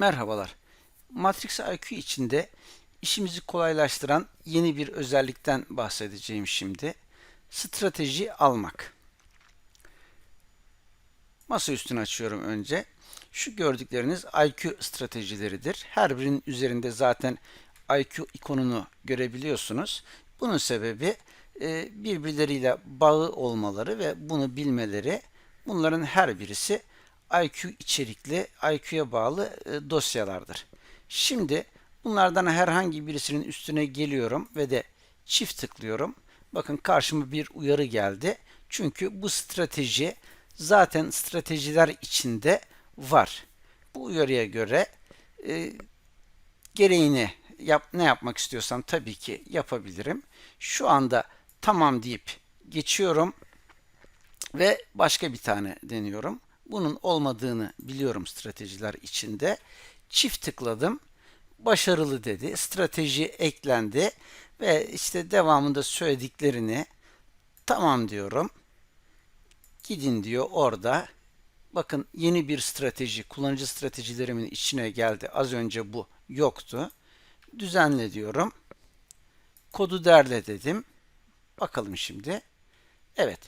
Merhabalar. Matrix IQ içinde işimizi kolaylaştıran yeni bir özellikten bahsedeceğim şimdi. Strateji almak. Masa üstünü açıyorum önce. Şu gördükleriniz IQ stratejileridir. Her birinin üzerinde zaten IQ ikonunu görebiliyorsunuz. Bunun sebebi e, birbirleriyle bağı olmaları ve bunu bilmeleri. Bunların her birisi IQ içerikli, IQ'ya bağlı e, dosyalardır. Şimdi bunlardan herhangi birisinin üstüne geliyorum ve de çift tıklıyorum. Bakın karşıma bir uyarı geldi. Çünkü bu strateji zaten stratejiler içinde var. Bu uyarıya göre e, gereğini yap, ne yapmak istiyorsam tabii ki yapabilirim. Şu anda tamam deyip geçiyorum ve başka bir tane deniyorum. Bunun olmadığını biliyorum stratejiler içinde. Çift tıkladım. Başarılı dedi. Strateji eklendi ve işte devamında söylediklerini tamam diyorum. Gidin diyor orada. Bakın yeni bir strateji, kullanıcı stratejilerimin içine geldi. Az önce bu yoktu. Düzenle diyorum. Kodu derle dedim. Bakalım şimdi. Evet,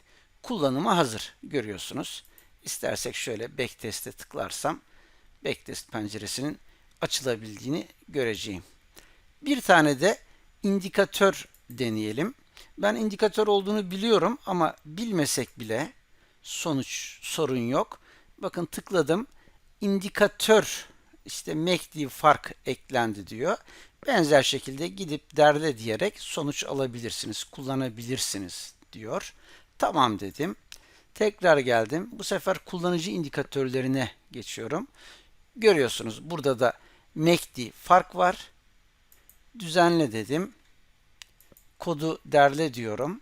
kullanıma hazır görüyorsunuz. İstersek şöyle backtest'e tıklarsam backtest penceresinin açılabildiğini göreceğim. Bir tane de indikatör deneyelim. Ben indikatör olduğunu biliyorum ama bilmesek bile sonuç sorun yok. Bakın tıkladım. İndikatör işte MACD fark eklendi diyor. Benzer şekilde gidip derle diyerek sonuç alabilirsiniz, kullanabilirsiniz diyor. Tamam dedim. Tekrar geldim. Bu sefer kullanıcı indikatörlerine geçiyorum. Görüyorsunuz burada da MACD fark var. Düzenle dedim. Kodu derle diyorum.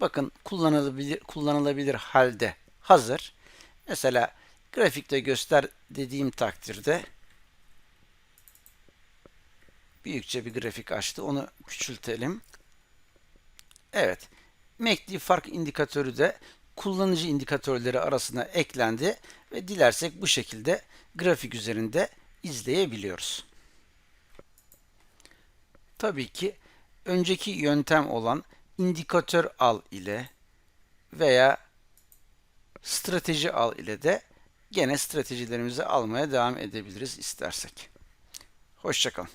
Bakın kullanılabilir, kullanılabilir halde hazır. Mesela grafikte göster dediğim takdirde büyükçe bir grafik açtı. Onu küçültelim. Evet. MACD fark indikatörü de kullanıcı indikatörleri arasına eklendi ve dilersek bu şekilde grafik üzerinde izleyebiliyoruz. Tabii ki önceki yöntem olan indikatör al ile veya strateji al ile de gene stratejilerimizi almaya devam edebiliriz istersek. Hoşçakalın.